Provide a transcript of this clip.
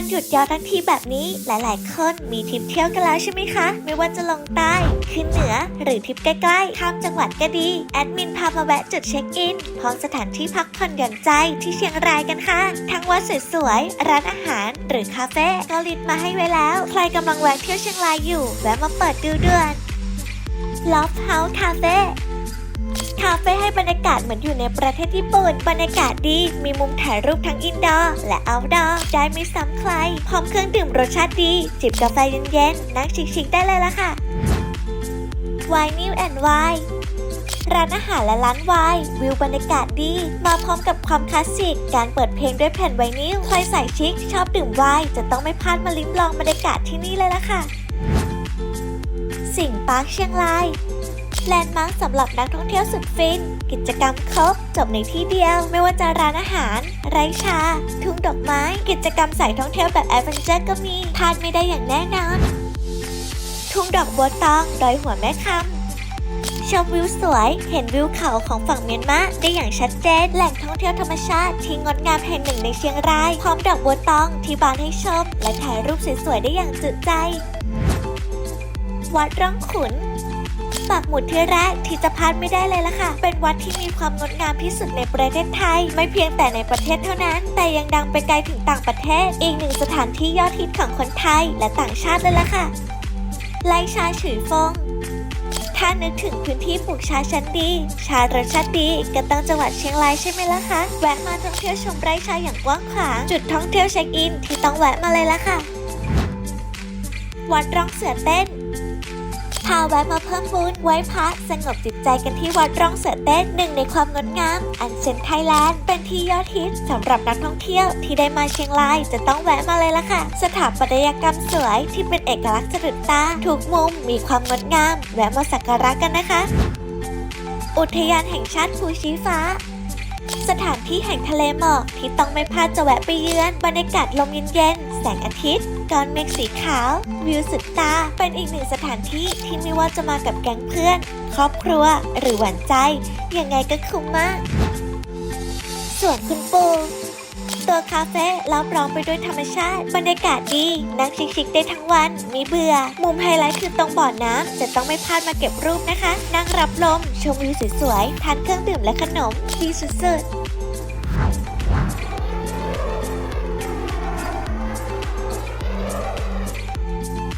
วันหยุดยาวทั้งทีแบบนี้ หลายๆ คนมีทริปเที่ยวกันแล้วใช่ไหมคะ ไม่ว่าจะลงใต้ ขึ้นเหนือ หรือทริปใกล้ๆ ข้ามจังหวัดก็ดี แอดมินพามาแวะจุดเช็คอิน พร้อมสถานที่พักผ่อนหย่อนใจที่เชียงรายกันค่ะ ทั้งวัดสวยๆ ร้านอาหาร หรือคาเฟ่ก็ลิสต์มาให้ไว้แล้ว ใครกำลังแวะเที่ยวเชียงรายอยู่ แวะมาเปิดดูด่วน Loft House Cafe คาเฟ่ให้บรรยากาศเหมือนอยู่ในประเทศญี่ปุ่น บรรยากาศดี มีมุมถ่ายรูปทั้งอินดอร์และเอาท์ดอร์ ได้ไม่ซ้ำใคร พร้อมเครื่องดื่มรสชาติดี จิบกาแฟเย็นๆ นั่งชิคๆได้เลยละค่ะ Wine New and Wine ร้านอาหารและร้านไวน์วิวบรรยากาศดี มาพร้อมกับความคลาสสิก การเปิดเพลงด้วยแผ่นไวนิลใครใส่ชิคชอบดื่มไวน์จะต้องไม่พลาดมาลิ้มลองบรรยากาศที่นี่เลยละค่ะ สิงปาร์คเชียงราย แลนด์มาร์คสำหรับนักท่องเที่ยวสุดฟิน กิจกรรมครบจบในที่เดียว ไม่ว่าจะร้านอาหาร ไรชา ทุ่งดอกไม้ กิจกรรมสายท่องเที่ยวแบบแอดเวนเจอร์ก็มีพลาดไม่ได้อย่างแน่นอน ทุ่งดอกบัวตองดอยหัวแม่คำชมวิวสวย เห็นวิวเขาของฝั่งเมียนมาได้อย่างชัดเจน แหล่งท่องเที่ยวธรรมชาติที่งดงามแห่งหนึ่งในเชียงราย พร้อมดอกบัวตองที่บานให้ชม และถ่ายรูปสวยๆได้อย่างจุใจ วัดร่องขุน ปากหมุดที่แรกที่จะพลาดไม่ได้เลยล่ะค่ะ เป็นวัดที่มีความงดงามที่สุดในประเทศไทย ไม่เพียงแต่ในประเทศเท่านั้น แต่ยังดังไปไกลถึงต่างประเทศ อีกหนึ่งสถานที่ยอดฮิตของคนไทยและต่างชาติเลยล่ะค่ะ ไลชาฉุยฟงถ้านึกถึงพื้นที่ปลูกชาชั้นดี ชารสชาติดีก็ต้องจังหวัดเชียงรายใช่ไหมล่ะคะ แวะมาท่องเที่ยวชมไร่ชาอย่างกว้างขวาง จุดท่องเที่ยวเช็คอินที่ต้องแวะมาเลยล่ะค่ะ วัดร่องเสือเต้น พาแวะมาเพิ่มบุญไว้พักสงบจิตใจกันที่วัดร่องเสือเต้นหนึ่งในความงดงาม อันเซนไทยแลนด์เป็นที่ยอดฮิตสำหรับนักท่องเที่ยวที่ได้มาเชียงรายจะต้องแวะมาเลยละค่ะ สถาปัตยกรรมสวยที่เป็นเอกลักษณ์สะดุดตาทุกมุมมีความงดงาม แวะมาสักการะกันนะคะ อุทยานแห่งชาติภูชีฟ้าสถานที่แห่งทะเลหมอกที่ต้องไม่พลาดจะแวะไปเยือน บรรยากาศลมเย็นๆ แสงอาทิตย์ ก้อนเมฆสีขาว วิวสุดตา เป็นอีกหนึ่งสถานที่ที่ไม่ว่าจะมากับแก๊งเพื่อน ครอบครัวหรือหวานใจ ยังไงก็คุ้มมาก ส่วนคุณปูตัวคาเฟ่ล้อมรองไปด้วยธรรมชาติ บรรยากาศดี นั่งชิคๆได้ทั้งวันไม่เบื่อ มุมไฮไลท์คือตรงบ่อน้ำจะต้องไม่พลาดมาเก็บรูปนะคะ นั่งรับลม ชมวิวสวยๆ ทานเครื่องดื่มและขนมดีสุดๆ